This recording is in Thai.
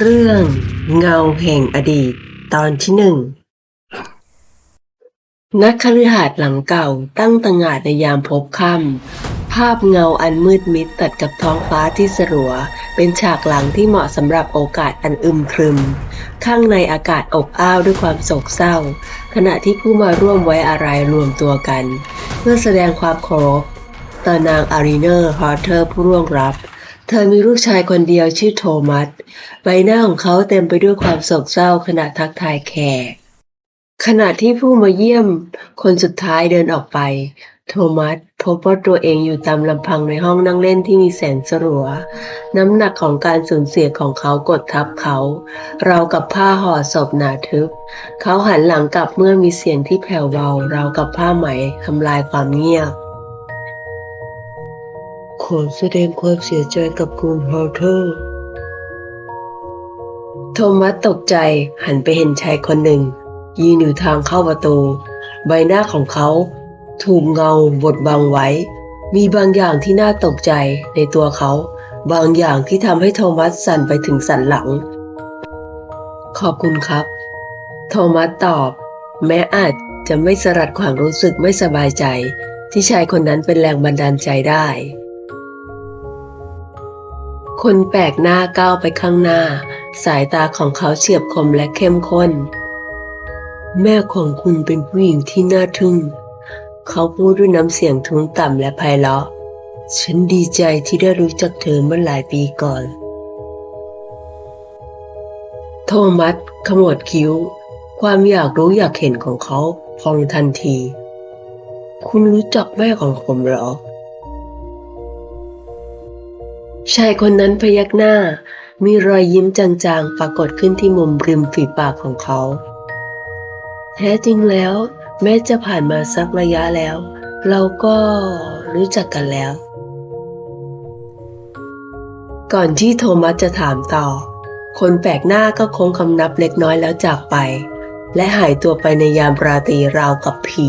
เรื่องเงาแห่งอดีตตอนที่หนึ่งนักคฤหาสน์หลังเก่าตั้งตระหง่านในยามพบค่ำภาพเงาอันมืดมิดตัดกับท้องฟ้าที่สลัว เป็นฉากหลังที่เหมาะสำหรับโอกาสอันอึมครึม ข้างในอากาศอบอ้าวด้วยความโศกเศร้า ขณะที่ผู้มาร่วมไว้อะไรรวมตัวกัน เพื่อแสดงความเคารพต่อนางอารีเนอร์ฮอร์เทอร์ผู้ร่วงรับ ธอมีลูกชายคนเดียวชื่อโทมัส ใบหน้าของเขาเต็มไปด้วยความโศกเศร้าขณะทักทายแขกขณะที่ผู้มาเยี่ยมคนสุดท้ายเดินออกไป โทมัสพบว่าตัวเองอยู่ตามลำพังในห้องนั่งเล่นที่มีแสงสลัว น้ำหนักของการสูญเสียของเขากดทับเขา เรากับผ้าห่อศพหนาทึบ เขาหันหลังกลับเมื่อมีเสียงที่แผ่วเบา เรากับผ้าไหมทำลายความเงียบ ขอแสดงความเสียใจกับคุณฮอร์เทอร์ โทมัสตกใจหันไปเห็นชายคนหนึ่ง ยืนอยู่ทางเข้าประตู ใบหน้าของเขา ถูกเงาบดบังไว้ มีบางอย่างที่น่าตกใจในตัวเขา บางอย่างที่ทำให้โทมัสสั่นไปถึงสันหลัง ขอบคุณครับ โทมัสตอบ แม้อาจจะไม่สลัดความรู้สึกไม่สบายใจที่ชายคนนั้นเป็นแรงบันดาลใจได้ คนแปลกหน้าก้าวไปข้างหน้า สายตาของเขาเฉียบคมและเข้มข้น แม่ของคุณเป็นผู้หญิงที่น่าทึ่ง เขาพูดด้วยน้ำเสียงทุ้มต่ำและไพเราะ ฉันดีใจที่ได้รู้จักเธอเมื่อหลายปีก่อน โทมัสขมวดคิ้ว ความอยากรู้อยากเห็นของเขาพองทันที คุณรู้จักแม่ของผมหรอ ชายคนนั้นพยักหน้า มีรอยยิ้มจางๆ ปรากฏขึ้นที่มุมริมฝีปากของเขา แท้จริงแล้ว แม้จะผ่านมาสักระยะแล้ว เราก็รู้จักกันแล้ว ก่อนที่โทมัสจะถามต่อ คนแปลกหน้าก็คงคำนับเล็กน้อยแล้วจากไป และหายตัวไปในยามราตรีราวกับผี